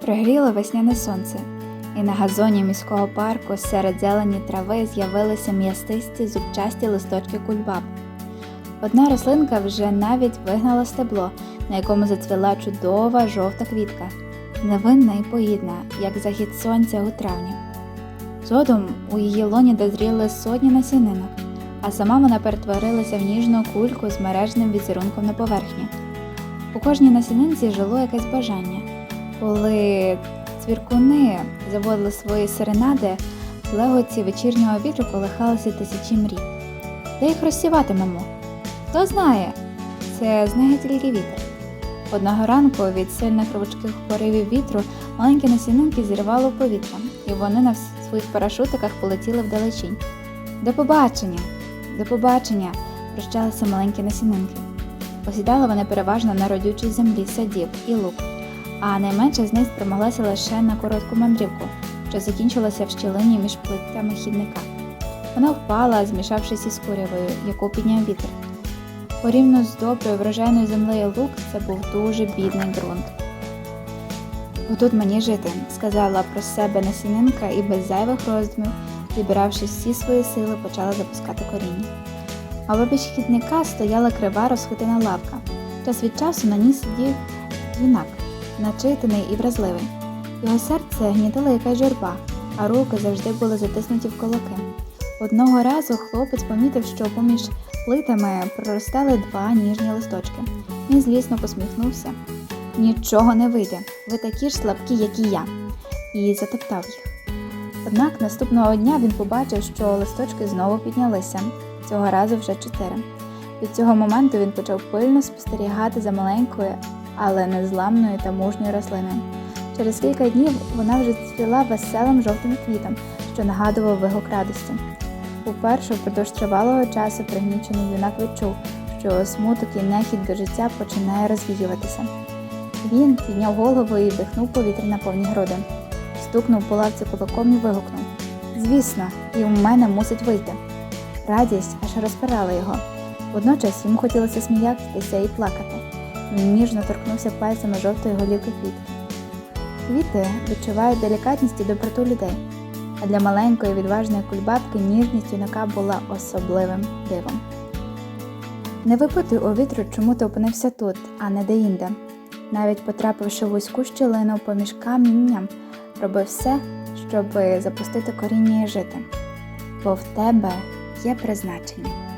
пригріло весняне сонце, і на газоні міського парку серед зелені трави з'явилися м'ястисті зубчасті листочки кульбаб. Одна рослинка вже навіть вигнала стебло, на якому зацвіла чудова жовта квітка, невинна і поїдна, як захід сонця у травні. Згодом у її лоні дозріли сотні насінинок, а сама вона перетворилася в ніжну кульку з мережним візерунком на поверхні. У кожній насінинці жило якесь бажання. Коли цвіркуни заводили свої серенади, легоці вечірнього вітру колихалися тисячі мрій. Де їх розсіватимемо? Хто знає? Це знає тільки вітер. Одного ранку від сильних рвучких поривів вітру маленькі насінинки зірвало повітря, і вони на своїх парашутиках полетіли вдалечінь. До побачення! До побачення! прощалися маленькі насінинки. Посідали вони переважно на родючій землі садів і лук, а найменша з них спромоглася лише на коротку мандрівку, що закінчилася в щілині між плитками хідника. Вона впала, змішавшись із курявою, яку підняв вітер. Порівняно з доброю врожайною землею лук це був дуже бідний ґрунт. Отут мені жити, сказала про себе насінинка і без зайвих роздумів, зібравши всі свої сили, почала запускати коріння. А в обіч хідника стояла крива розхитана лавка. Час від часу на ній сидів юнак, начитаний і вразливий. Його серце гнітила якась журба, а руки завжди були затиснуті в кулаки. Одного разу хлопець помітив, що поміж плитами проростали два ніжні листочки. Він злісно посміхнувся. Нічого не вийде, ви такі ж слабкі, як і я, і затоптав їх. Однак наступного дня він побачив, що листочки знову піднялися, цього разу вже чотири. Від цього моменту він почав пильно спостерігати за маленькою, але незламною та мужньою рослиною. Через кілька днів вона вже цвіла веселим жовтим квітом, що нагадував вигук радості. Уперше впродовж тривалого часу пригнічений юнак відчув, що смуток і нехідь до життя починає розвіюватися. Він підняв голову і вдихнув повітря на повні груди, стукнув по лавці кулаком і вигукнув Звісно, і у мене мусить вийти. Радість аж розпирала його. Водночас йому хотілося сміятися і плакати. Ніжно торкнувся пальцями жовтої голівки квітки. Квіти відчувають делікатність і доброту людей, а для маленької відважної кульбабки ніжність юнака була особливим дивом. Не випитуй у вітру, чому ти опинився тут, а не деінде. Навіть потрапивши в вузьку щілину поміж камінням, роби все, щоб запустити коріння і жити, бо в тебе є призначення.